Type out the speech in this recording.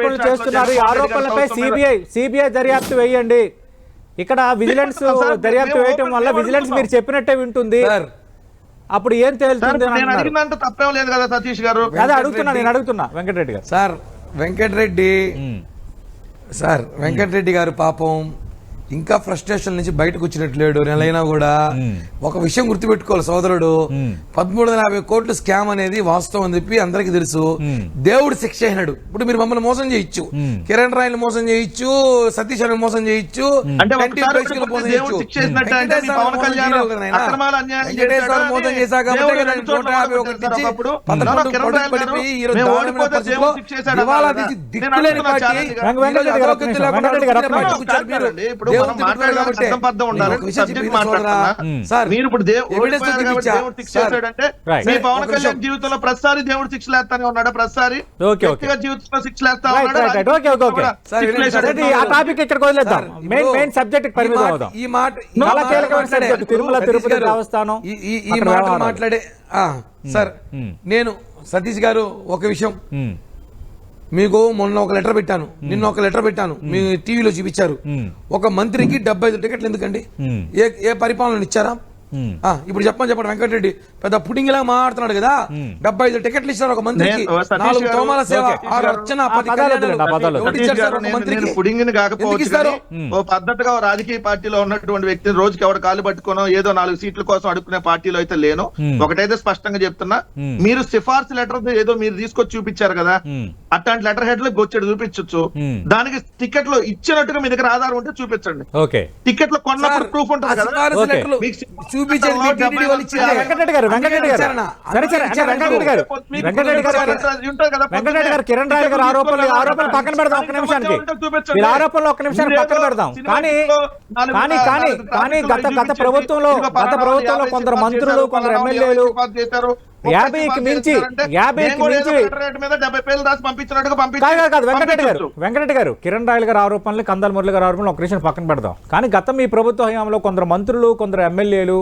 ఆరోపణలు చేస్తున్నారు. ఈ ఆరోపణలపై సిబిఐ సిబిఐ దర్యాప్తు వేయండి. ఇక్కడ విజిలెన్స్. దర్యాప్తు వేయటం వల్ల విజిలెన్స్ మీరు. చెప్పినట్టే వింటుంది. సార్. అప్పుడు ఏం తేలుతుంది అని నేను అంటున్నారు? అడిగినంత తప్పేం లేదు కదా సతీష్ గారు. అదే అడుగుతున్నా నేను అడుగుతున్నా. వెంకటరెడ్డి గారు. సార్ వెంకటరెడ్డి. సార్ వెంకటరెడ్డి గారు పాపం ఇంకా ఫ్రస్ట్రేషన్ నుంచి బయటకు వచ్చినట్టు లేడు నెలైనా కూడా ఒక విషయం గుర్తుపెట్టుకోవాలి సోదరుడు పదమూడు వందల యాభై కోట్లు స్కామ్ అనేది వాస్తవం అని చెప్పి అందరికీ తెలుసు దేవుడు శిక్ష అయినాడు ఇప్పుడు మీరు మమ్మల్ని మోసం చేయొచ్చు కిరణ్ రాయలు మోసం చేయొచ్చు సతీష్ అని మోసం చేయొచ్చు వెంకటేశ్వర పవన్ మోసం చేశాక నూట యాభై ఒకటి. పదకొండు. దిక్కులేని పార్టీ మీరు ఇప్పుడు దేవుడు మాట్లాడే? సార్ శిక్ష చేశాడంటే. మీ పవన్ కళ్యాణ్. జీవితంలో ప్రతిసారి దేవుడు శిక్షలు వేస్తానే ఉన్నాడు? ప్రతిసారి జీవితంలో శిక్షలు వేస్తా ఉన్నాడు? ఆ టాపిక్ వదిలేద్దాం? మెయిన్ మెయిన్ సబ్జెక్ట్ పరిమితం అవుదాం. ఈ మాట చాలా కీలకమైన. తిరుమల, తిరుపతి దేవస్థానం, ఈ- ఈ మాట. మాట్లాడే నేను సతీష్ గారు ఒక విషయం. మీకు మొన్న ఒక లెటర్ పెట్టాను. నిన్న ఒక లెటర్ పెట్టాను. మీ టీవీలో చూపించారు. ఒక మంత్రికి డెబ్బై ఐదు టికెట్లు ఎందుకండి. ఏ ఏ పరిపాలన ఇచ్చారా? ఇప్పుడు చెప్పండి చెప్పండి వెంకటరెడ్డి. పెద్ద పుడింగిలా మాట్లాడుతున్నాడు కదా. డెబ్బై ఐదు టికెట్లు ఇచ్చారు ఒక మంత్రికి. నాలుగు తోమాల సేవ. ఆరు అర్చన పది ఓ పద్ధతిగా రాజకీయ పార్టీలో ఉన్నటువంటి వ్యక్తిని రోజుకి ఎవరు కాలు పట్టుకోనో ఏదో నాలుగు సీట్ల కోసం అడుక్కునే పార్టీలో అయితే లేను. ఒకటైతే స్పష్టంగా చెప్తున్నా. మీరు సిఫార్సు లెటర్ ఏదో మీరు తీసుకొచ్చి చూపించారు కదా. అట్లాంటి లెటర్ హెడ్లో గొచ్చెడు చూపించొచ్చు. మ్మ్. దానికి టికెట్లో ఇచ్చినట్టుగా మీ దగ్గర ఆధారం ఉంటే చూపించండి. ఓకే. టికెట్లో కొన్నప్పుడు ప్రూఫ్ ఉంటుంది కదా? కిరణ్ రాయల్ గారు ఆరోపణలు ఆరోపణలు పక్కన పెడదాం ఒక్క నిమిషానికి. మీరు ఆరోపణలు ఒక్క నిమిషానికి పక్కన పెడదాం. కానీ కానీ కానీ కానీ గత గత ప్రభుత్వంలో గత ప్రభుత్వంలో కొందరు మంత్రులు కొందరు ఎమ్మెల్యేలు యాభైకి మించి యాభైకి మించి కాదు వెంకటరెడ్డి గారు. వెంకటరెడ్డి గారు కిరణ్ రాయల్ గారు ఆరోపణలు కందల్ మురళి గారు ఆరోపణలు ఒక నిమిషం పక్కన పెడదాం కానీ గత మీ ప్రభుత్వ హయాంలో కొందరు మంత్రులు కొందరు ఎమ్మెల్యేలు